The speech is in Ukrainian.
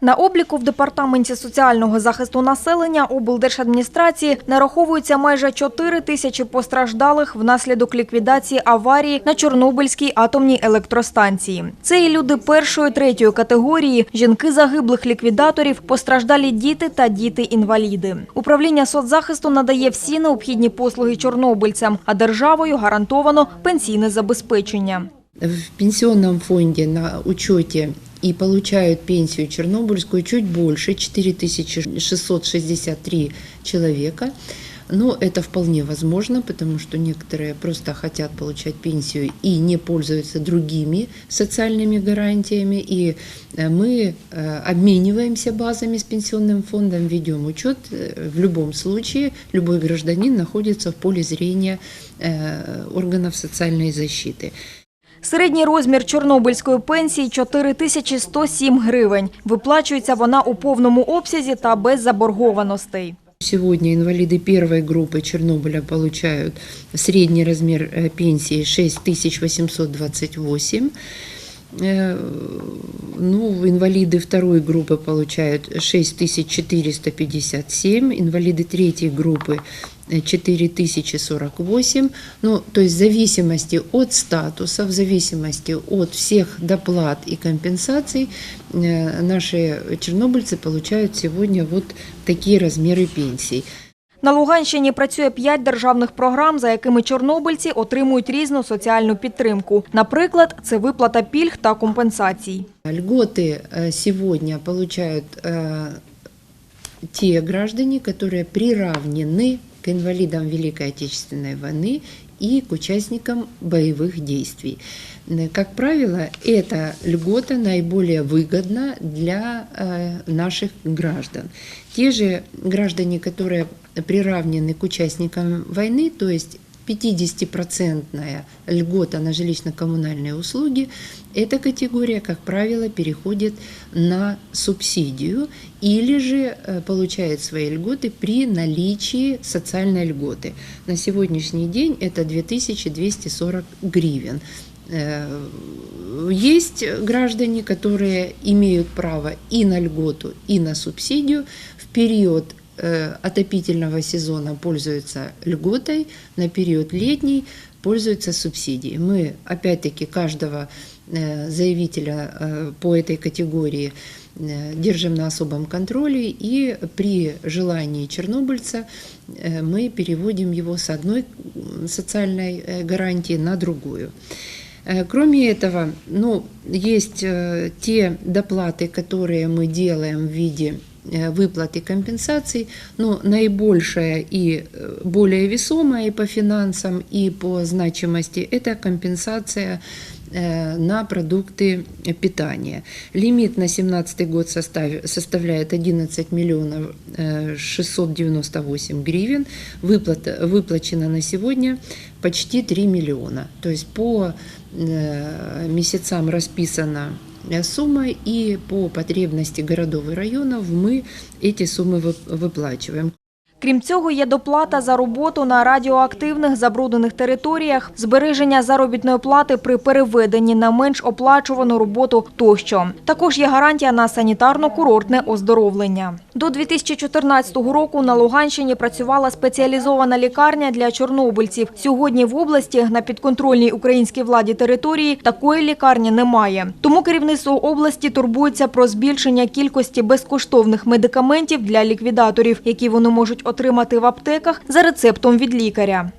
На обліку в департаменті соціального захисту населення облдержадміністрації нараховується майже 4 тисячі постраждалих внаслідок ліквідації аварії на Чорнобильській атомній електростанції. Це і люди першої, третьої категорії, жінки загиблих ліквідаторів, постраждалі діти та діти-інваліди. Управління соцзахисту надає всі необхідні послуги чорнобильцям, а державою гарантовано пенсійне забезпечення. В пенсионном фонде на учете и получают пенсию чернобыльскую чуть больше, 4663 человека. Но это вполне возможно, потому что некоторые просто хотят получать пенсию и не пользуются другими социальными гарантиями. И э, мы э, обмениваемся базами с пенсионным фондом, ведем учет. Э, В любом случае любой гражданин находится в поле зрения э, органов социальной защиты. Середній розмір чорнобильської пенсії – 4107 гривень. Виплачується вона у повному обсязі та без заборгованостей. Сегодня инвалиды первой группы Чернобыля получают средний размер э, пенсии 6828. Э, Ну, инвалиды второй группы получают 6457, инвалиды третьей группы э, 4048. Ну, то есть в зависимости от статуса, в зависимости от всех доплат и компенсаций э, наши чернобыльцы получают сегодня вот такие размеры пенсий. На Луганщині працює п'ять державних програм, за якими чорнобильці отримують різну соціальну підтримку. Наприклад, це виплата пільг та компенсацій. Льготы э, сегодня получают э, те граждане, которые приравнены к инвалидам Великой Отечественной войны и к участникам боевых действий. Н- Как правило, эта льгота наиболее выгодна для э, наших граждан. Те же граждане, которые приравнены к участникам войны, то есть 50-процентная льгота на жилищно-коммунальные услуги, эта категория, как правило, переходит на субсидию или же э, получает свои льготы при наличии социальной льготы. На сегодняшний день это 2240 гривен. Э, Есть граждане, которые имеют право и на льготу, и на субсидию в период отопительного сезона пользуются льготой, на период летний пользуются субсидией. Мы, опять-таки, каждого э, заявителя э, по этой категории э, держим на особом контроле и при желании чернобыльца э, мы переводим его с одной социальной э, гарантии на другую. Э, Кроме этого, ну, есть э, те доплаты, которые мы делаем в виде э, выплаты компенсаций, но наибольшая и э, более весомая и по финансам, и по значимости – это компенсация э, на продукты питания. Лимит на 2017 год состав- составляет 11 миллионов э, 698 гривен. Выплата, выплачено на сегодня почти 3 миллиона. То есть по э, месяцам расписана э, сумма, и по потребности городов и районов мы эти суммы вы- выплачиваем. Крім цього, є доплата за роботу на радіоактивних забруднених територіях, збереження заробітної плати при переведенні на менш оплачувану роботу тощо. Також є гарантія на санітарно-курортне оздоровлення. До 2014 року на Луганщині працювала спеціалізована лікарня для чорнобильців. Сьогодні в області на підконтрольній українській владі території такої лікарні немає. Тому керівництво області турбується про збільшення кількості безкоштовних медикаментів для ліквідаторів, які вони можуть отримати в аптеках за рецептом від лікаря.